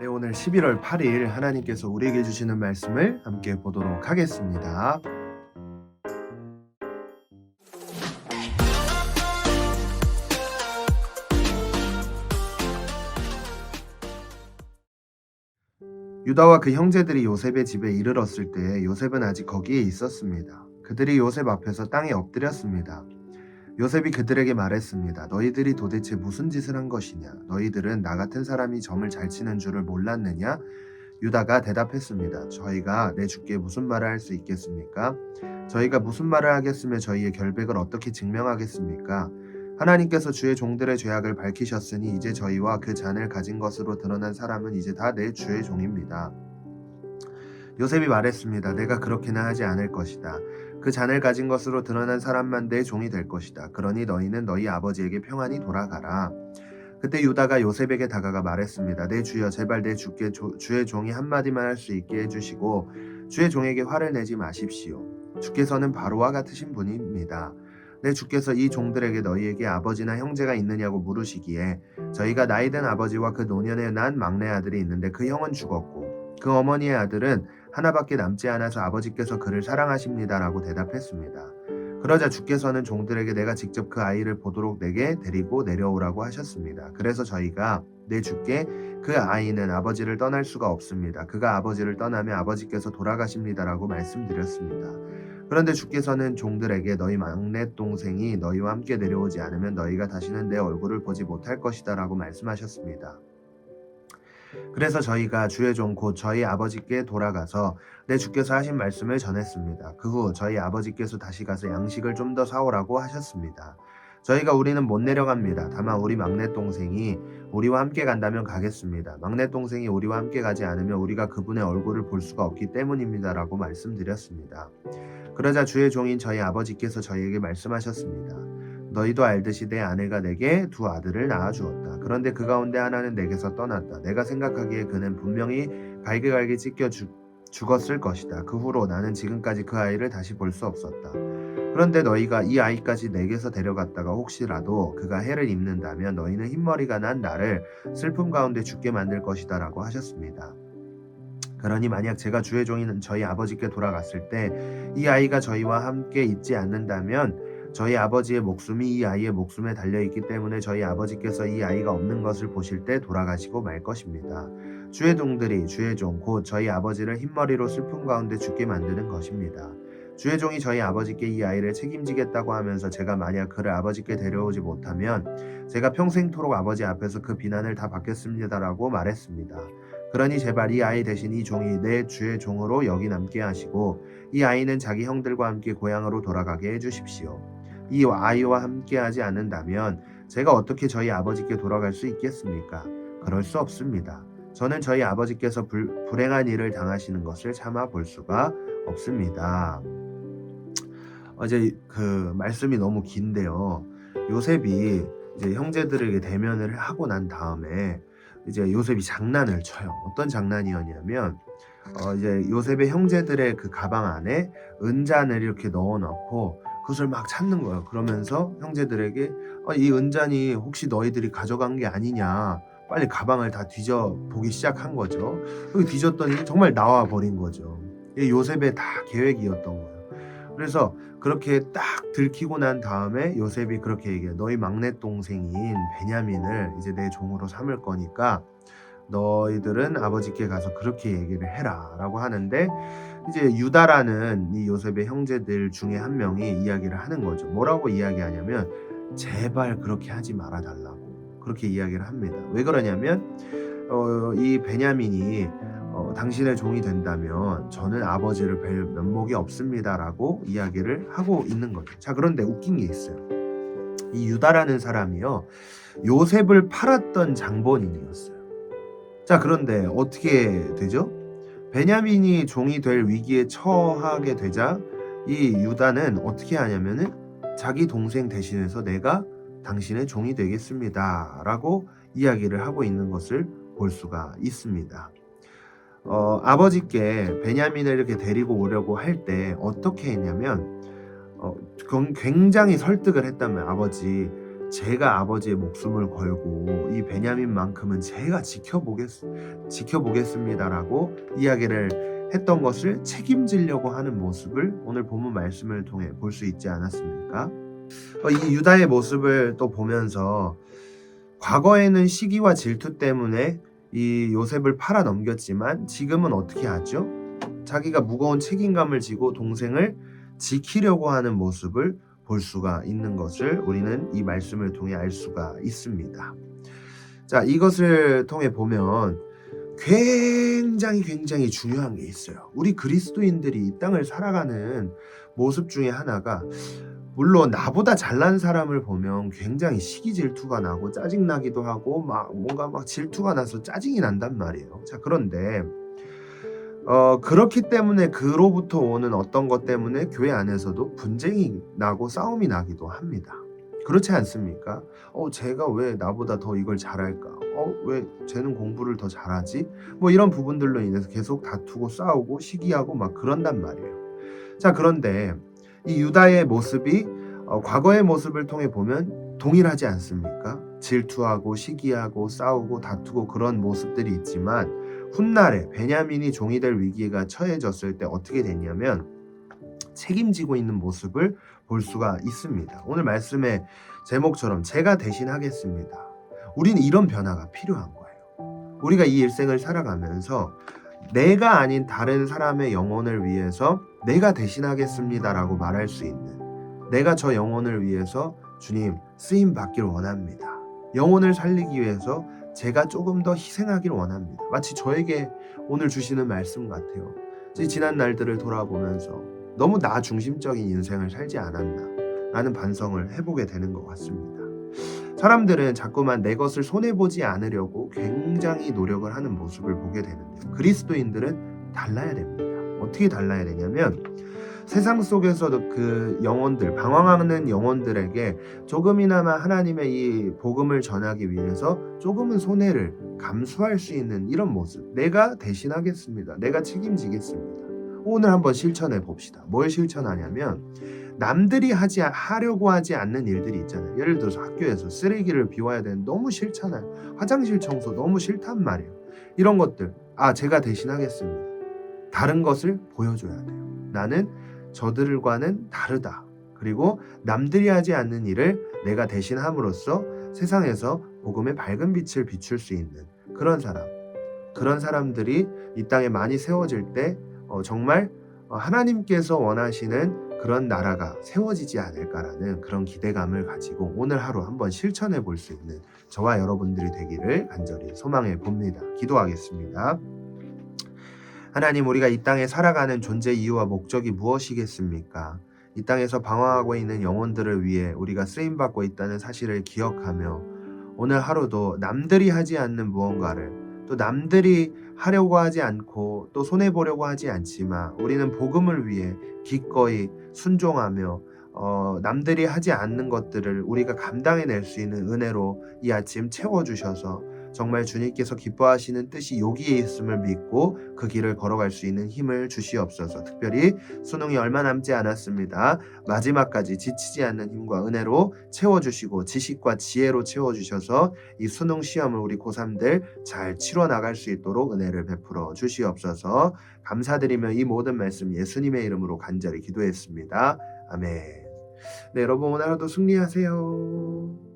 네, 오늘 11월 8일 하나님께서 우리에게 주시는 말씀을 함께 보도록 하겠습니다. 유다와 그 형제들이 요셉의 집에 이르렀을 때 요셉은 아직 거기에 있었습니다. 그들이 요셉 앞에서 땅에 엎드렸습니다. 요셉이 그들에게 말했습니다. 너희들이 도대체 무슨 짓을 한 것이냐? 너희들은 나 같은 사람이 점을 잘 치는 줄을 몰랐느냐? 유다가 대답했습니다. 저희가 내 주께 무슨 말을 할 수 있겠습니까? 저희가 무슨 말을 하겠으며 저희의 결백을 어떻게 증명하겠습니까? 하나님께서 주의 종들의 죄악을 밝히셨으니 이제 저희와 그 잔을 가진 것으로 드러난 사람은 이제 다 내 주의 종입니다. 요셉이 말했습니다. 내가 그렇게는 하지 않을 것이다. 그 잔을 가진 것으로 드러난 사람만 내 종이 될 것이다. 그러니 너희는 너희 아버지에게 평안히 돌아가라. 그때 유다가 요셉에게 다가가 말했습니다. 내 주여 제발 내 주께 조- 주의 종이 한마디만 할 수 있게 해주시고 주의 종에게 화를 내지 마십시오. 주께서는 바로와 같으신 분입니다. 내 주께서 이 종들에게 너희에게 아버지나 형제가 있느냐고 물으시기에 저희가 나이든 아버지와 그 노년에 난 막내 아들이 있는데 그 형은 죽었고 그 어머니의 아들은 하나밖에 남지 않아서 아버지께서 그를 사랑하십니다라고 대답했습니다. 그러자 주께서는 종들에게 내가 직접 그 아이를 보도록 내게 데리고 내려오라고 하셨습니다. 그래서 저희가 내 주께 그 아이는 아버지를 떠날 수가 없습니다. 그가 아버지를 떠나면 아버지께서 돌아가십니다라고 말씀드렸습니다. 그런데 주께서는 종들에게 너희 막내 동생이 너희와 함께 내려오지 않으면 너희가 다시는 내 얼굴을 보지 못할 것이다라고 말씀하셨습니다. 그래서 저희가 주의 종곧 저희 아버지께 돌아가서 내 주께서 하신 말씀을 전했습니다. 그 후 저희 아버지께서 다시 가서 양식을 좀 더 사오라고 하셨습니다. 저희가 우리는 못 내려갑니다. 다만 우리 막내 동생이 우리와 함께 간다면 가겠습니다. 막내 동생이 우리와 함께 가지 않으면 우리가 그분의 얼굴을 볼 수가 없기 때문입니다라고 말씀드렸습니다. 그러자 주의 종인 저희 아버지께서 저희에게 말씀하셨습니다. 너희도 알듯이 내 아내가 내게 두 아들을 낳아 주었다. 그런데 그 가운데 하나는 내게서 떠났다. 내가 생각하기에 그는 분명히 갈기갈기 찢겨 죽, 죽었을 것이다. 그 후로 나는 지금까지 그 아이를 다시 볼 수 없었다. 그런데 너희가 이 아이까지 내게서 데려갔다가 혹시라도 그가 해를 입는다면 너희는 흰머리가 난 나를 슬픔 가운데 죽게 만들 것이다 라고 하셨습니다. 그러니 만약 제가 주의 종인 저희 아버지께 돌아갔을 때 이 아이가 저희와 함께 있지 않는다면 저희 아버지의 목숨이 이 아이의 목숨에 달려 있기 때문에 저희 아버지께서 이 아이가 없는 것을 보실 때 돌아가시고 말 것입니다. 주의 종들이 주의 종 곧 저희 아버지를 흰머리로 슬픔 가운데 죽게 만드는 것입니다. 주의 종이 저희 아버지께 이 아이를 책임지겠다고 하면서 제가 만약 그를 아버지께 데려오지 못하면 제가 평생토록 아버지 앞에서 그 비난을 다 받겠습니다라고 말했습니다. 그러니 제발 이 아이 대신 이 종이 내 주의 종으로 여기 남게 하시고 이 아이는 자기 형들과 함께 고향으로 돌아가게 해주십시오. 이 아이와 함께하지 않는다면 제가 어떻게 저희 아버지께 돌아갈 수 있겠습니까? 그럴 수 없습니다. 저는 저희 아버지께서 불, 불행한 일을 당하시는 것을 참아 볼 수가 없습니다. 어제 그 말씀이 너무 긴데요. 요셉이 이제 형제들에게 대면을 하고 난 다음에 이제 요셉이 장난을 쳐요. 어떤 장난이었냐면 어 이제 요셉의 형제들의 그 가방 안에 은잔을 이렇게 넣어 놓고 그것을 막 찾는 거예요. 그러면서 형제들에게 어, 이 은잔이 혹시 너희들이 가져간 게 아니냐. 빨리 가방을 다 뒤져 보기 시작한 거죠. 그 뒤졌더니 정말 나와 버린 거죠. 이게 요셉의 다 계획이었던 거예요. 그래서 그렇게 딱 들키고 난 다음에 요셉이 그렇게 얘기해요. 너희 막내 동생인 베냐민을 이제 내 종으로 삼을 거니까 너희들은 아버지께 가서 그렇게 얘기를 해라 라고 하는데 이제 유다라는 이 요셉의 형제들 중에 한 명이 이야기를 하는 거죠. 뭐라고 이야기하냐면 제발 그렇게 하지 말아 달라고 그렇게 이야기를 합니다. 왜 그러냐면 어, 이 베냐민이 어, 당신의 종이 된다면 저는 아버지를 뵐 면목이 없습니다라고 이야기를 하고 있는 거죠. 자 그런데 웃긴 게 있어요. 이 유다라는 사람이요 요셉을 팔았던 장본인이었어요. 자 그런데 어떻게 되죠? 베냐민이 종이 될 위기에 처하게 되자 이 유다는 어떻게 하냐면은 자기 동생 대신해서 내가 당신의 종이 되겠습니다 라고 이야기를 하고 있는 것을 볼 수가 있습니다. 어, 아버지께 베냐민을 이렇게 데리고 오려고 할 때 어떻게 했냐면 어, 굉장히 설득을 했다면 아버지 제가 아버지의 목숨을 걸고 이 베냐민만큼은 제가 지켜보겠 지켜보겠습니다라고 이야기를 했던 것을 책임지려고 하는 모습을 오늘 본문 말씀을 통해 볼 수 있지 않았습니까? 어, 이 유다의 모습을 또 보면서 과거에는 시기와 질투 때문에 이 요셉을 팔아 넘겼지만 지금은 어떻게 하죠? 자기가 무거운 책임감을 지고 동생을 지키려고 하는 모습을 볼 수가 있는 것을 우리는 이 말씀을 통해 알 수가 있습니다. 자, 이것을 통해 보면 굉장히 굉장히 중요한 게 있어요. 우리 그리스도인들이 이 땅을 살아가는 모습 중에 하나가 물론 나보다 잘난 사람을 보면 굉장히 시기 질투가 나고 짜증 나기도 하고 막 뭔가 막 질투가 나서 짜증이 난단 말이에요. 자, 그런데 어 그렇기 때문에 그로부터 오는 어떤 것 때문에 교회 안에서도 분쟁이 나고 싸움이 나기도 합니다. 그렇지 않습니까? 어 제가 왜 나보다 더 이걸 잘할까? 어 왜 쟤는 공부를 더 잘하지? 뭐 이런 부분들로 인해서 계속 다투고 싸우고 시기하고 막 그런단 말이에요. 자 그런데 이 유다의 모습이 어, 과거의 모습을 통해 보면 동일하지 않습니까? 질투하고 시기하고 싸우고 다투고 그런 모습들이 있지만 훗날에 베냐민이 종이 될 위기가 처해졌을 때 어떻게 됐냐면 책임지고 있는 모습을 볼 수가 있습니다. 오늘 말씀의 제목처럼 제가 대신하겠습니다. 우리는 이런 변화가 필요한 거예요. 우리가 이 일생을 살아가면서 내가 아닌 다른 사람의 영혼을 위해서 내가 대신하겠습니다라고 말할 수 있는 내가 저 영혼을 위해서 주님 쓰임 받기를 원합니다. 영혼을 살리기 위해서 제가 조금 더 희생하기를 원합니다. 마치 저에게 오늘 주시는 말씀 같아요. 지난 날들을 돌아보면서 너무 나 중심적인 인생을 살지 않았나 라는 반성을 해보게 되는 것 같습니다. 사람들은 자꾸만 내 것을 손해보지 않으려고 굉장히 노력을 하는 모습을 보게 되는데 그리스도인들은 달라야 됩니다. 어떻게 달라야 되냐면 세상 속에서도 그 영혼들, 방황하는 영혼들에게 조금이나마 하나님의 이 복음을 전하기 위해서 조금은 손해를 감수할 수 있는 이런 모습. 내가 대신하겠습니다. 내가 책임지겠습니다. 오늘 한번 실천해 봅시다. 뭘 실천하냐면 남들이 하지 하려고 하지 않는 일들이 있잖아요. 예를 들어서 학교에서 쓰레기를 비워야 되는 너무 싫잖아요. 화장실 청소 너무 싫단 말이에요. 이런 것들 아 제가 대신하겠습니다. 다른 것을 보여줘야 돼요. 나는 저들과는 다르다. 그리고 남들이 하지 않는 일을 내가 대신함으로써 세상에서 복음의 밝은 빛을 비출 수 있는 그런 사람. 그런 사람들이 이 땅에 많이 세워질 때 어, 정말 어, 하나님께서 원하시는 그런 나라가 세워지지 않을까라는 그런 기대감을 가지고 오늘 하루 한번 실천해 볼 수 있는 저와 여러분들이 되기를 간절히 소망해 봅니다. 기도하겠습니다. 하나님 우리가 이 땅에 살아가는 존재 이유와 목적이 무엇이겠습니까? 이 땅에서 방황하고 있는 영혼들을 위해 우리가 쓰임 받고 있다는 사실을 기억하며 오늘 하루도 남들이 하지 않는 무언가를 또 남들이 하려고 하지 않고 또 손해 보려고 하지 않지만 우리는 복음을 위해 기꺼이 순종하며 어, 남들이 하지 않는 것들을 우리가 감당해낼 수 있는 은혜로 이 아침 채워주셔서 정말 주님께서 기뻐하시는 뜻이 여기에 있음을 믿고 그 길을 걸어갈 수 있는 힘을 주시옵소서. 특별히 수능이 얼마 남지 않았습니다. 마지막까지 지치지 않는 힘과 은혜로 채워주시고 지식과 지혜로 채워주셔서 이 수능 시험을 우리 고3들 잘 치러 나갈 수 있도록 은혜를 베풀어 주시옵소서. 감사드리며 이 모든 말씀 예수님의 이름으로 간절히 기도했습니다. 아멘. 네, 여러분 오늘 하루도 승리하세요.